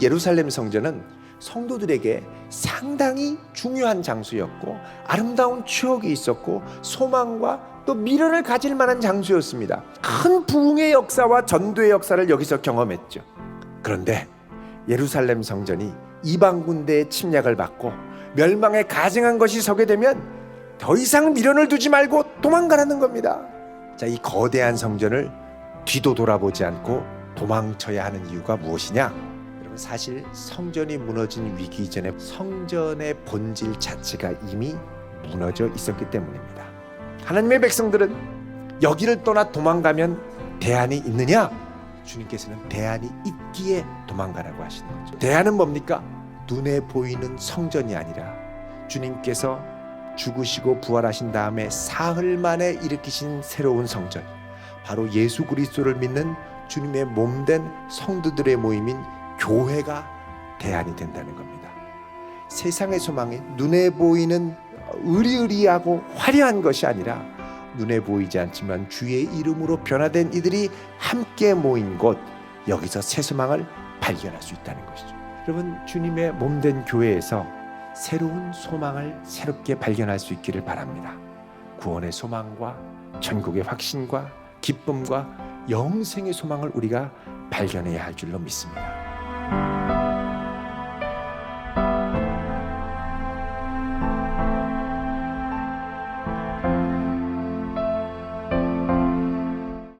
예루살렘 성전은 성도들에게 상당히 중요한 장소였고 아름다운 추억이 있었고 소망과 또 미련을 가질 만한 장소였습니다. 큰 부흥의 역사와 전도의 역사를 여기서 경험했죠. 그런데 예루살렘 성전이 이방 군대의 침략을 받고 멸망에 가증한 것이 서게 되면 더 이상 미련을 두지 말고 도망가라는 겁니다. 자, 이 거대한 성전을 뒤도 돌아보지 않고 도망쳐야 하는 이유가 무엇이냐? 사실 성전이 무너진 위기 이전에 성전의 본질 자체가 이미 무너져 있었기 때문입니다. 하나님의 백성들은 여기를 떠나 도망가면 대안이 있느냐? 주님께서는 대안이 있기에 도망가라고 하시는 거죠. 대안은 뭡니까? 눈에 보이는 성전이 아니라 주님께서 죽으시고 부활하신 다음에 사흘 만에 일으키신 새로운 성전. 바로 예수 그리스도를 믿는 주님의 몸된 성도들의 모임인 교회가 대안이 된다는 겁니다. 세상의 소망이 눈에 보이는 의리의리하고 화려한 것이 아니라 눈에 보이지 않지만 주의 이름으로 변화된 이들이 함께 모인 곳 여기서 새 소망을 발견할 수 있다는 것이죠. 여러분 주님의 몸된 교회에서 새로운 소망을 새롭게 발견할 수 있기를 바랍니다. 구원의 소망과 천국의 확신과 기쁨과 영생의 소망을 우리가 발견해야 할 줄로 믿습니다. you